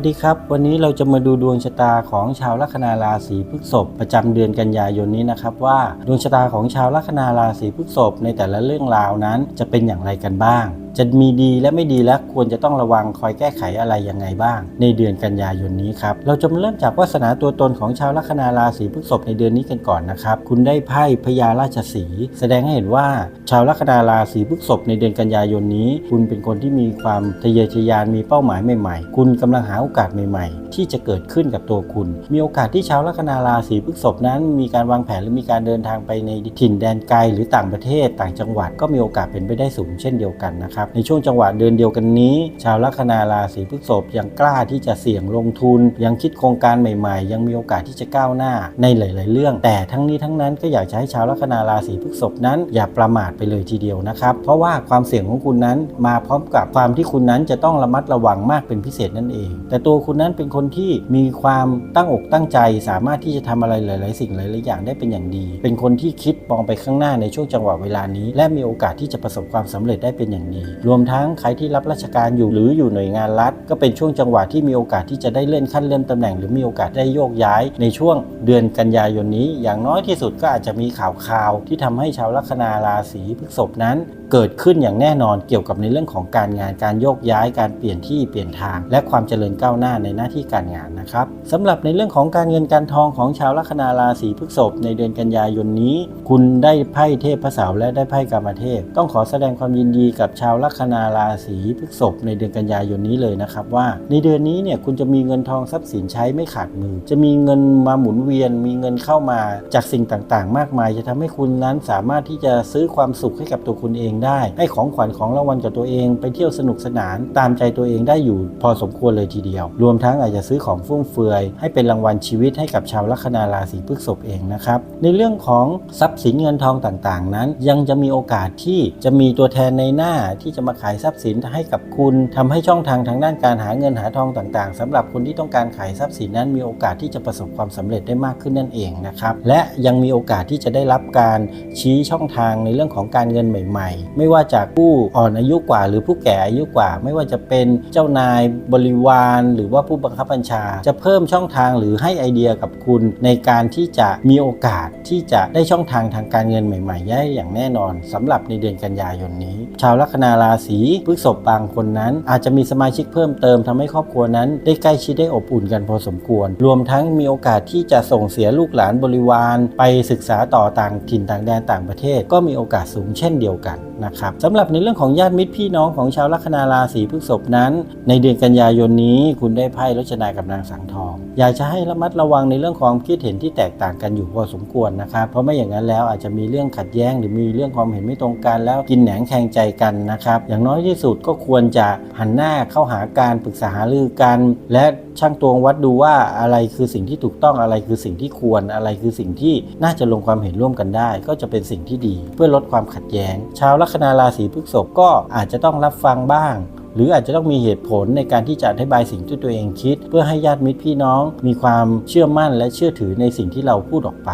วัสดีครับ วันนี้เราจะมาดูดวงชะตาของชาวลัคนาราศีพฤษภประจำเดือนกันยายนนี้นะครับว่าดวงชะตาของชาวลัคนาราศีพฤษภในแต่ละเรื่องราวนั้นจะเป็นอย่างไรกันบ้างจะมีดีและไม่ดีและควรจะต้องระวังคอยแก้ไขอะไรยังไงบ้าง ในเดือนกันยายนนี้ครับเราจะมาเริ่มจากวาสนาตัวตนของชาวลัคนาราศีพฤษภในเดือนนี้กันก่อนนะครับคุณได้ไพ่พญาราชสีแสดงให้เห็นว่า ชาวลัคนาราศีพฤษภในเดือนกันยายนนี้ คุณเป็นคนที่มีความทะเยอทะยานมีเป้าหมายใหม่ ๆ คุณกำลังหาโอกาสใหม่ ๆ ที่จะเกิดขึ้นกับตัวคุณ มีโอกาสที่ชาวลัคนาราศีพฤษภนั้นมีการวางแผนหรือมีการเดินทางไปในถิ่นแดนไกลหรือต่างประเทศต่างจังหวัดก็มีโอกาสเป็นไปได้สูงเช่นเดียวกันนะครับในช่วงจังหวะเดือนเดียวกันนี้ ชาวลัคนาราศีพฤษภยังกล้าที่จะเสี่ยงลงทุน ยังคิดโครงการใหม่ๆ ยังมีโอกาสที่จะก้าวหน้าในหลาย ๆ เรื่อง แต่ทั้งนี้ทั้งนั้นก็อยากจะให้ชาวลัคนาราศีพฤษภนั้น อย่าประมาทไปเลยทีเดียวนะครับ เพราะว่าความเสี่ยงของคุณนั้นมาพร้อมกับความที่คุณนั้นจะต้องระมัดระวังมากเป็นพิเศษนั่นเอง แต่ตัวคุณนั้นเป็นคนที่มีความตั้งอกตั้งใจ สามารถที่จะทำอะไรหลาย ๆ สิ่งหลาย ๆ อย่างได้เป็นอย่างดี เป็นคนที่คิดมองไปข้างหน้าในช่วงจังหวะเวลานี้ และมีโอกาสที่จะประสบความสำเร็จได้เป็นอย่างดีรวมทั้งใครที่รับราชการอยู่หรืออยู่หน่วยงานรัฐ ก็เป็นช่วงจังหวะที่มีโอกาสที่จะได้เลื่อนขั้นเลื่อนตำแหน่ง หรือมีโอกาสได้โยกย้าย ในช่วงเดือนกันยายนนี้ อย่างน้อยที่สุดก็อาจจะมีข่าวคราว ที่ทำให้ชาวลัคนาราศีพฤษภนั้น เกิดขึ้นอย่างแน่นอนเกี่ยวกับในเรื่องของการงานการโยกย้าย การเปลี่ยนที่เปลี่ยนทาง และความเจริญก้าวหน้าในหน้าที่การงานนะครับสำหรับในเรื่องของการเงินการทองของชาวลัคนาราศีพฤษภในเดือนกันยายนนี้ คุณได้ไพ่เทพพระเสาร์และได้ไพ่กามเทพ ต้องขอแสดงความยินดีกับชาวลัคนาราศีพฤษภในเดือนกันยายนนี้เลยนะครับว่า ในเดือนนี้เนี่ยคุณจะมีเงินทองทรัพย์สินใช้ไม่ขาดมือ จะมีเงินมาหมุนเวียน มีเงินเข้ามาจากสิ่งต่างๆ มากมาย จะทำให้คุณนั้นสามารถที่จะซื้อความสุขให้กับตัวคุณเองได้ ให้ของขวัญของรางวัลกับตัวเอง ไปเที่ยวสนุกสนานตามใจตัวเองได้อยู่พอสมควรเลยทีเดียว รวมทั้งอาจจะซื้อของฟุ่มเฟือย ให้เป็นรางวัลชีวิตให้กับชาวลัคนาราศีพฤษภเองนะครับในเรื่องของทรัพย์สินเงินทองต่างๆ นั้น ยังจะมีโอกาสที่จะมีตัวแทนในหน้าที่จะมาขายทรัพย์สินให้กับคุณทำให้ช่องทางทางด้านการหาเงินหาทองต่างๆสำหรับคนที่ต้องการขายทรัพย์สินนั้นมีโอกาสที่จะประสบความสำเร็จได้มากขึ้นนั่นเองนะครับและยังมีโอกาสที่จะได้รับการชี้ช่องทางในเรื่องของการเงินใหม่ ๆ ไม่ว่าจากผู้อ่อนอายุกว่า หรือผู้แก่อายุกว่า ไม่ว่าจะเป็นเจ้านายบริวาร หรือว่าผู้บังคับบัญชา จะเพิ่มช่องทางหรือให้ไอเดียกับคุณในการที่จะมีโอกาสที่จะได้ช่องทางทางการเงินใหม่ๆได้อย่างแน่นอนสำหรับในเดือนกันยายนนี้ ชาวลัคนาราศีพฤษภบางคนนั้น อาจจะมีสมาชิกเพิ่มเติมทำให้ครอบครัวนั้น ได้ใกล้ชิดได้อบอุ่นกันพอสมควร รวมทั้งมีโอกาสที่จะส่งเสียลูกหลานบริวาร ไปศึกษาต่อต่างถิ่นต่างแดนต่างประเทศ ก็มีโอกาสสูงเช่นเดียวกันนะครับสำหรับในเรื่องของญาติมิตรพี่น้องของชาวลัคนาราศีพฤษภนั้น ในเดือนกันยายนนี้คุณได้ไพ่รจนากับนางสังทอง อยากจะให้ระมัดระวังในเรื่องความคิดเห็นที่แตกต่างกันอยู่พอสมควรนะครับเพราะไม่อย่างนั้นแล้วอาจจะมีเรื่องขัดแย้งหรือมีเรื่องความเห็นไม่ตรงกันแล้วกินแหนงแข่งใจกันนะครับอย่างน้อยที่สุดก็ควรจะหันหน้าเข้าหาการปรึกษาหารือกัน และช่างตวงวัดดูว่าอะไรคือสิ่งที่ถูกต้องอะไรคือสิ่งที่ควรอะไรคือสิ่งที่น่าจะลงความเห็นร่วมกันได้ ก็จะเป็นสิ่งที่ดี เพื่อลดความขัดแย้ง ชาวลัคนาราศีพฤษภก็อาจจะต้องรับฟังบ้างหรืออาจจะต้องมีเหตุผลในการที่จะอธิบายสิ่งที่ตัวเองคิด เพื่อให้ญาติมิตรพี่น้อง มีความเชื่อมั่นและเชื่อถือในสิ่งที่เราพูดออกไป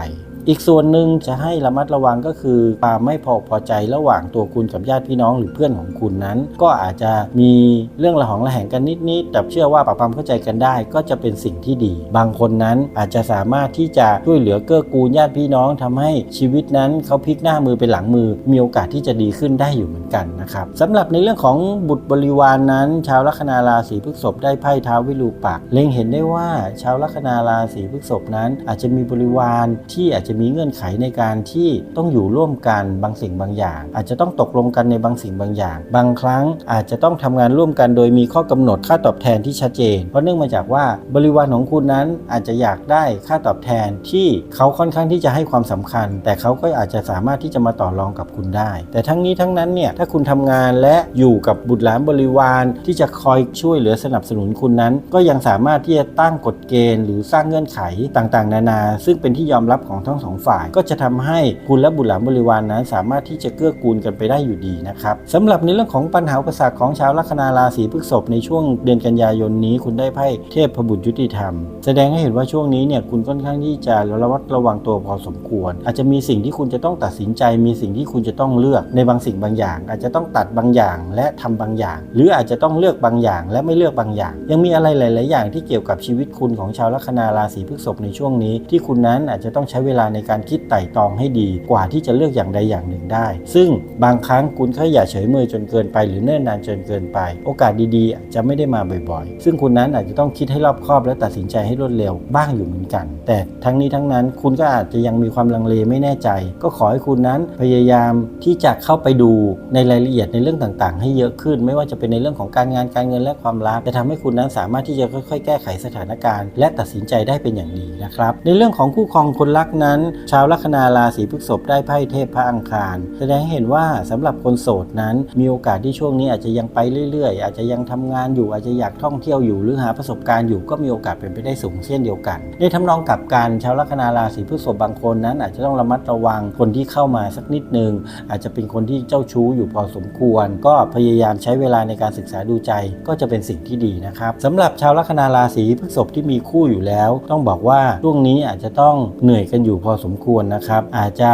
อีกส่วนหนึ่งจะให้ระมัดระวังก็คือความไม่พอพอใจระหว่างตัวคุณกับญาติพี่น้องหรือเพื่อนของคุณนั้น ก็อาจจะมีเรื่องระหองระแหงกันนิดๆแต่เชื่อว่าปรับความเข้าใจกันได้ก็จะเป็นสิ่งที่ดี บางคนนั้นอาจจะสามารถที่จะช่วยเหลือเกื้อกูลญาติพี่น้องทำให้ชีวิตนั้นเขาพลิกหน้ามือเป็นหลังมือ มีโอกาสที่จะดีขึ้นได้อยู่เหมือนกันนะครับสำหรับในเรื่องของบุตรบริวารนนั้น ชาวลัคนาราศีพฤษภได้ไพ่ท้าววิรูปักเล็งเห็นได้ว่าชาวลัคนาราศีพฤษภนั้น อาจจะมีบริวารที่อาจจะมีเงื่อนไขในการที่ต้องอยู่ร่วมกันบางสิ่งบางอย่าง อาจจะต้องตกลงกันในบางสิ่งบางอย่าง บางครั้งอาจจะต้องทำงานร่วมกันโดยมีข้อกำหนดค่าตอบแทนที่ชัดเจน เพราะเนื่องมาจากว่าบริวารของคุณนั้นอาจจะอยากได้ค่าตอบแทนที่เขาค่อนข้างที่จะให้ความสำคัญ แต่เขาก็อาจจะสามารถที่จะมาต่อรองกับคุณได้ แต่ทั้งนี้ทั้งนั้นเนี่ยถ้าคุณทำงานและอยู่กับบุตรหลานบริวารที่จะคอยช่วยเหลือสนับสนุนคุณนั้น ก็ยังสามารถที่จะตั้งกฎเกณฑ์ หรือสร้างเงื่อนไขต่างๆ นานา ซึ่งเป็นที่ยอมรับของทั้งสององฝ่าย ก็จะทำให้คุณและบุตรหลานบริวารนนั้น สามารถที่จะเกื้อกูลกันไปได้อยู่ดีนะครับสำหรับในเรื่องของปัญหาอุปสรรคของชาวลัคนาราศีพฤษภในช่วงเดือนกันยายนนี้ คุณได้ไพ่เทพบุตรยุติธรรม แสดงให้เห็นว่าช่วงนี้เนี่ยคุณค่อนข้างที่จะระมัดระวังตัวพอสมควร อาจจะมีสิ่งที่คุณจะต้องตัดสินใจ มีสิ่งที่คุณจะต้องเลือกในบางสิ่งบางอย่าง อาจจะต้องตัดบางอย่างและทำบางอย่าง หรืออาจจะต้องเลือกบางอย่าง และไม่เลือกบางอย่าง ยังมีอะไรหลาย ๆ อย่างที่เกี่ยวกับชีวิตคุณของชาวลัคนาราศีพฤษภในช่วงนี้ ที่คุณนั้นอาจจะต้องใช้เวลาในการคิดไต่ตองให้ดีกว่าที่จะเลือกอย่างใดอย่างหนึ่งได้ ซึ่งบางครั้งคุณแค่อย่าเฉยเมยจนเกินไปหรือเนิ่นนานจนเกินไป โอกาสดีๆ จะไม่ได้มาบ่อยๆ ซึ่งคุณนั้นอาจจะต้องคิดให้รอบคอบและตัดสินใจให้รวดเร็วบ้างอยู่เหมือนกัน แต่ทั้งนี้ทั้งนั้นคุณก็อาจจะยังมีความลังเลไม่แน่ใจ ก็ขอให้คุณนั้นพยายามที่จะเข้าไปดูในรายละเอียดในเรื่องต่างๆ ให้เยอะขึ้น ไม่ว่าจะเป็นในเรื่องของการงานการเงินและความรักจะทำให้คุณนั้นสามารถที่จะค่อยๆ แก้ไขสถานการณ์ และตัดสินใจได้เป็นอย่างดีนะครับ ในเรื่องของคู่ครองคนรักนั้นชาวลัคนาราศีพฤษภได้ไพ่เทพพระอังคาร แสดงให้เห็นว่าสำหรับคนโสดนั้น มีโอกาสที่ช่วงนี้อาจจะยังไปเรื่อยๆ อาจจะยังทำงานอยู่อาจจะอยากท่องเที่ยวอยู่หรือหาประสบการณ์อยู่ก็มีโอกาสเป็นไปได้สูงเช่นเดียวกัน ในทำนองกับกันชาวลัคนาราศีพฤษภบางคนนั้น อาจจะต้องระมัดระวังคนที่เข้ามาสักนิดนึงอาจจะเป็นคนที่เจ้าชู้อยู่พอสมควร ก็พยายามใช้เวลาในการศึกษาดูใจก็จะเป็นสิ่งที่ดีนะครับสำหรับชาวลัคนาราศีพฤษภที่มีคู่อยู่แล้ว ต้องบอกว่าช่วงนี้อาจจะต้องเหนื่อยกันอยู่พพอสมควรนะครับ อาจจะ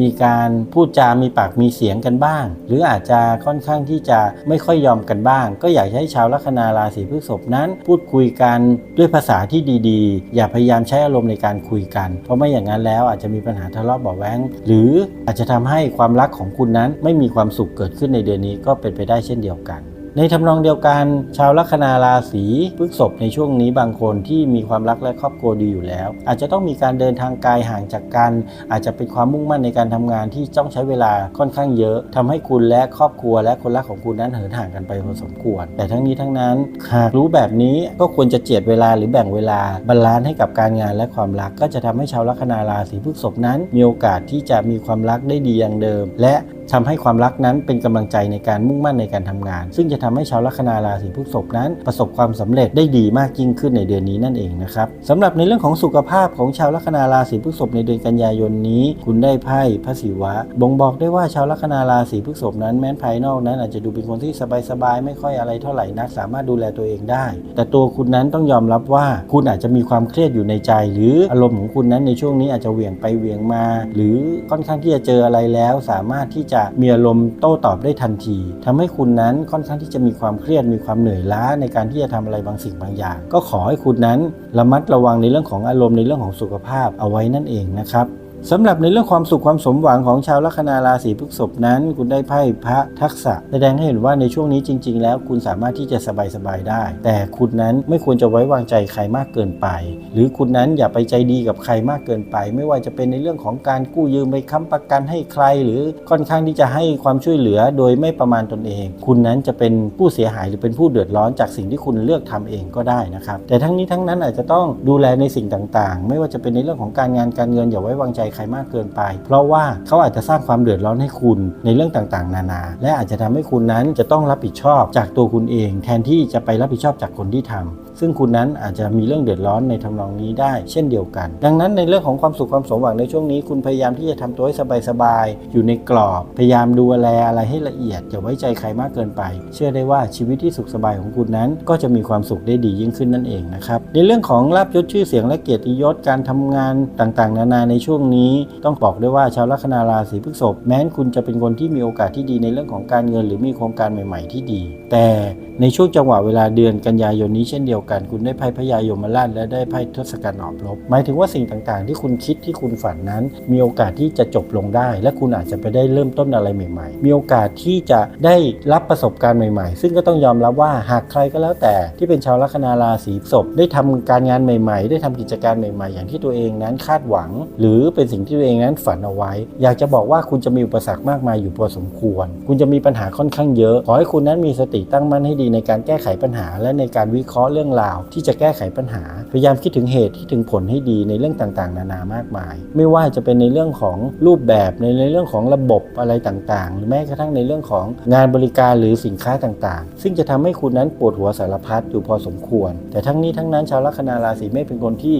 มีการพูดจามีปากมีเสียงกันบ้าง หรืออาจจะค่อนข้างที่จะไม่ค่อยยอมกันบ้าง ก็อยากให้ชาวลัคนาราศีพฤษภนั้น พูดคุยกันด้วยภาษาที่ดีๆ อย่าพยายามใช้อารมณ์ในการคุยกัน เพราะไม่อย่างนั้นแล้วอาจจะมีปัญหาทะเลาะเบาะแว้งหรืออาจจะทำให้ความรักของคุณนั้นไม่มีความสุขเกิดขึ้นในเดือนนี้ก็เป็นไปได้เช่นเดียวกัน ในทำนองเดียวกันชาวลัคนาราศีพฤษภในช่วงนี้บางคนที่มีความรักและครอบครัวดีอยู่แล้ว อาจจะต้องมีการเดินทางไกลห่างจากกัน อาจจะเป็นความมุ่งมั่นในการทำงานที่ต้องใช้เวลาค่อนข้างเยอะทำให้คุณและครอบครัว และคนรักของคุณนั้นเหินห่างกันไปพอสมควร แต่ทั้งนี้ทั้งนั้นหากรู้แบบนี้ก็ควรจะเจียดเวลาหรือแบ่งเวลาบาลานซ์ให้กับการงานและความรัก ก็จะทำให้ชาวลัคนาราศีพฤษภนั้น มีโอกาสที่จะมีความรักได้ดีอย่างเดิม และทำให้ความรักนั้นเป็นกำลังใจในการมุ่งมั่นในการทำงาน ซึ่งจะทำให้ชาวลัคนาราศีพฤษภนั้น ประสบความสำเร็จได้ดีมากยิ่งขึ้นในเดือนนี้นั่นเองนะครับสำหรับในเรื่องของสุขภาพของชาวลัคนาราศีพฤษภในเดือนกันยายนนี้ คุณได้ไพ่พระศิวะ บ่งบอกได้ว่าชาวลัคนาราศีพฤษภนั้นแม้นภายนอกนั้นอาจจะดูเป็นคนที่สบายๆไม่ค่อยอะไรเท่าไหร่นักสามารถดูแลตัวเองได้ แต่ตัวคุณนั้นต้องยอมรับว่าคุณอาจจะมีความเครียดอยู่ในใจ หรืออารมณ์ของคุณนั้นในช่วงนี้อาจจะเหวี่ยงไปเหวี่ยงมา หรือค่อนข้างที่จะเจออะไรแล้ว สามารถที่จะมีอารมณ์โต้ตอบได้ทันทีทำให้คุณนั้นค่อนข้างที่จะมีความเครียดมีความเหนื่อยล้าในการที่จะทำอะไรบางสิ่งบางอย่าง ก็ขอให้คุณนั้นระมัดระวังในเรื่องของอารมณ์ในเรื่องของสุขภาพเอาไว้นั่นเองนะครับ สำหรับในเรื่องความสุขความสมหวังของชาวลัคนาราศีพฤษภนั้น คุณได้ไพ่พระทักษะ แสดงให้เห็นว่าในช่วงนี้จริง ๆ แล้วคุณสามารถที่จะสบายๆได้ แต่คุณนั้นไม่ควรจะไว้วางใจใครมากเกินไป หรือคุณนั้นอย่าไปใจดีกับใครมากเกินไป ไม่ว่าจะเป็นในเรื่องของการกู้ยืมไปค้ำประกันให้ใคร หรือค่อนข้างที่จะให้ความช่วยเหลือโดยไม่ประมาณตนเอง คุณนั้นจะเป็นผู้เสียหายหรือเป็นผู้เดือดร้อนจากสิ่งที่คุณเลือกทำเองก็ได้นะครับแต่ทั้งนี้ทั้งนั้นอาจจะต้องดูแลในสิ่งต่างๆ ไม่ว่าจะเป็นในเรื่องของการงานการเงินอย่าไว้วางใจใครมากเกินไป เพราะว่าเขาอาจจะสร้างความเดือดร้อนให้คุณในเรื่องต่างๆ นานา และอาจจะทำให้คุณนั้นจะต้องรับผิดชอบจากตัวคุณเอง แทนที่จะไปรับผิดชอบจากคนที่ทำ ซึ่งคุณนั้นอาจจะมีเรื่องเดือดร้อนในทำนองนี้ได้ เช่นเดียวกัน ดังนั้นในเรื่องของความสุขความสมหวังในช่วงนี้ คุณพยายามที่จะทำตัวให้สบายๆอยู่ในกรอบ พยายามดูแลอะไรให้ละเอียดอย่าไว้ใจใครมากเกินไป เชื่อได้ว่าชีวิตที่สุขสบายของคุณนั้น ก็จะมีความสุขได้ดียิ่งขึ้นนั่นเองนะครับในเรื่องของลาบยศชื่อเสียงและเกียรติยศการทำงานต่างๆ นานาในช่วงนี้ต้องบอกได้ว่าชาวลัคนาราศีพฤษภแม้นคุณจะเป็นคนที่มีโอกาสที่ดีในเรื่องของการเงิน หรือมีโครงการใหม่ ๆ ที่ดี แต่ในช่วงจังหวะเวลาเดือนกันยายนนี้เช่นเดียวกันคุณได้ไพ่พญายมราชและได้ไพ่ทศกัณฐ์ออบรบหมายถึงว่าสิ่งต่างๆ ที่คุณคิดที่คุณฝันนั้น มีโอกาสที่จะจบลงได้ และคุณอาจจะไปได้เริ่มต้นอะไรใหม่ ๆ มีโอกาสที่จะได้รับประสบการณ์ใหม่ๆ ซึ่งก็ต้องยอมรับว่าหากใครก็แล้วแต่ที่เป็นชาวลัคนาราศีศพได้ทำการงานใหม่ ๆ ได้ทำกิจการใหม่ ๆ อย่างที่ตัวเองนั้นคาดหวัง หรือเป็นสิ่งที่ตัวเองนั้นฝันเอาไว้ อยากจะบอกว่าคุณจะมีอุปสรรคมากมายอยู่พอสมควร คุณจะมีปัญหาค่อนข้างเยอะขอให้คุณนั้นมีสติตั้งมั่นให้ดีในการแก้ไขปัญหา และในการวิเคราะห์เรื่องรื่องราวที่จะแก้ไขปัญหา พยายามคิดถึงเหตุคิดถึงผลให้ดีในเรื่องต่างๆ นานามากมาย ไม่ว่าจะเป็นในเรื่องของรูปแบบในในเรื่องของระบบอะไรต่างๆ หรือแม้กระทั่งในเรื่องของงานบริการหรือสินค้าต่างๆ ซึ่งจะทำให้คุณนั้นปวดหัวสารพัดอยู่พอสมควร แต่ทั้งนี้ทั้งนั้นชาวลัคนาราศีเมษเป็นคนที่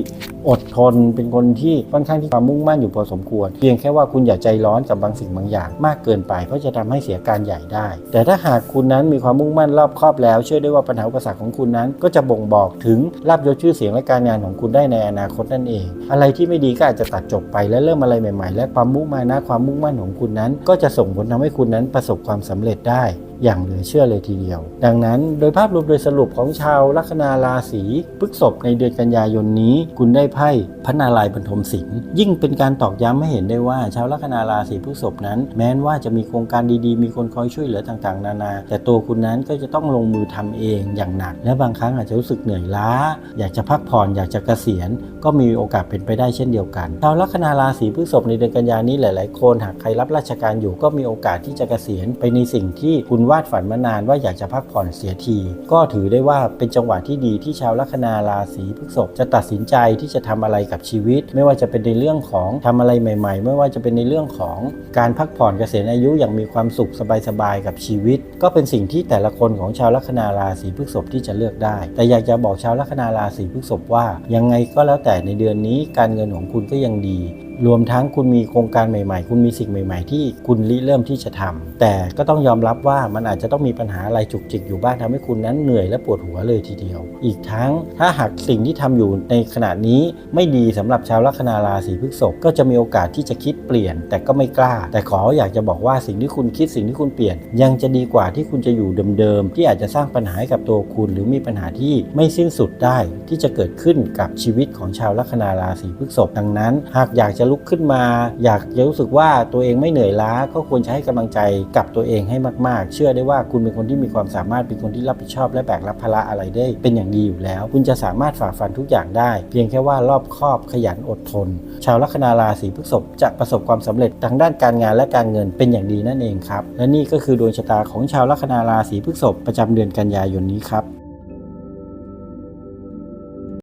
อดทน เป็นคนที่ค่อนข้างที่ความมุ่งมั่นอยู่พอสมควร เพียงแค่ว่าคุณอย่าใจร้อนกับบางสิ่งบางอย่าง มากเกินไปเพราะจะทำให้เสียการใหญ่ได้ แต่ถ้าหากคุณนั้นมีความมุ่งมั่นรอบครอบแล้ว เชื่อได้ว่าปัญหาอุปสรรคของคุณนั้น ก็จะบ่งบอกถึงลาบยศชื่อเสียงและการงานของคุณได้ในอนาคตนั่นเอง อะไรที่ไม่ดีก็อาจจะตัดจบไปและเริ่มอะไรใหม่ ๆ และความมุ่งมานะความมุ่งมั่นของคุณนั้น ก็จะส่งผลทำให้คุณนั้นประสบความสำเร็จได้ อย่างเหลือเชื่อเลยทีเดียว ดังนั้นโดยภาพรวมโดยสรุปของชาวลัคนาราศีพฤษภในเดือนกันยายนนี้ คุณได้ไพ่พระนารายณ์บรรทมศิลป์ยิ่งเป็นการตอกย้ำให้เห็นได้ว่า ชาวลัคนาราศีพฤษภนั้น แม้นว่าจะมีโครงการดีๆ มีคนคอยช่วยเหลือต่างๆ นานา แต่ตัวคุณนั้นก็จะต้องลงมือทำเองอย่างหนัก และบางครั้งอาจจะรู้สึกเหนื่อยล้า อยากจะพักผ่อนอยากจะเกษียณ ก็มีโอกาสเป็นไปได้เช่นเดียวกันชาวลัคนาราศีพฤษภในเดือนกันยานี้หลาย ๆ คนหากใครรับราชการอยู่ก็มีโอกาสที่จะเกษียณไปในสิ่งที่คุณวาดฝันมานานว่าอยากจะพักผ่อนเสียที ก็ถือได้ว่าเป็นจังหวะที่ดีที่ชาวลัคนาราศีพฤษภจะตัดสินใจที่จะทำอะไรกับชีวิต ไม่ว่าจะเป็นในเรื่องของทำอะไรใหม่ ๆ ไม่ว่าจะเป็นในเรื่องของการพักผ่อนเกษียณอายุอย่างมีความสุขสบายๆกับชีวิต ก็เป็นสิ่งที่แต่ละคนของชาวลัคนาราศีพฤษภที่จะเลือกได้ แต่อยากจะบอกชาวลัคนาราศีพฤษภว่ายังไงก็แล้วแต่ในเดือนนี้การเงินของคุณก็ยังดี รวมทั้งคุณมีโครงการใหม่ๆ คุณมีสิ่งใหม่ ๆ ที่คุณริเริ่มที่จะทำแต่ก็ต้องยอมรับว่ามันอาจจะต้องมีปัญหาอะไรจุกจิกอยู่บ้างทำให้คุณนั้นเหนื่อยและปวดหัวเลยทีเดียว อีกทั้งถ้าหากสิ่งที่ทำอยู่ในขณะนี้ไม่ดีสำหรับชาวลัคนาราศีพฤษภก็จะมีโอกาสที่จะคิดเปลี่ยน แต่ก็ไม่กล้า แต่ขออยากจะบอกว่าสิ่งที่คุณคิดสิ่งที่คุณเปลี่ยน ยังจะดีกว่าที่คุณจะอยู่เดิมๆที่อาจจะสร้างปัญหาให้กับตัวคุณ หรือมีปัญหาที่ไม่สิ้นสุดได้ ที่จะเกิดขึ้นกับชีวิตของชาวลัคนาราศีพฤษภดังนั้น หากอยากจะะลุกขึ้นมา อยากจะรู้สึกว่าตัวเองไม่เหนื่อยล้า ก็ควรจะให้กำลังใจกับตัวเองให้มากๆ เชื่อได้ว่าคุณเป็นคนที่มีความสามารถเป็นคนที่รับผิดชอบ และแบกรับภาระอะไรได้ เป็นอย่างดีอยู่แล้ว คุณจะสามารถฝ่าฟันทุกอย่างได้ เพียงแค่ว่ารอบคอบขยันอดทน ชาวลัคนาราศีพฤษภจะประสบความสำเร็จทางด้านการงานและการเงินเป็นอย่างดีนั่นเองครับและนี่ก็คือดวงชะตาของชาวลัคนาราศีพฤษภประจำเดือนกันยายนนี้ครับ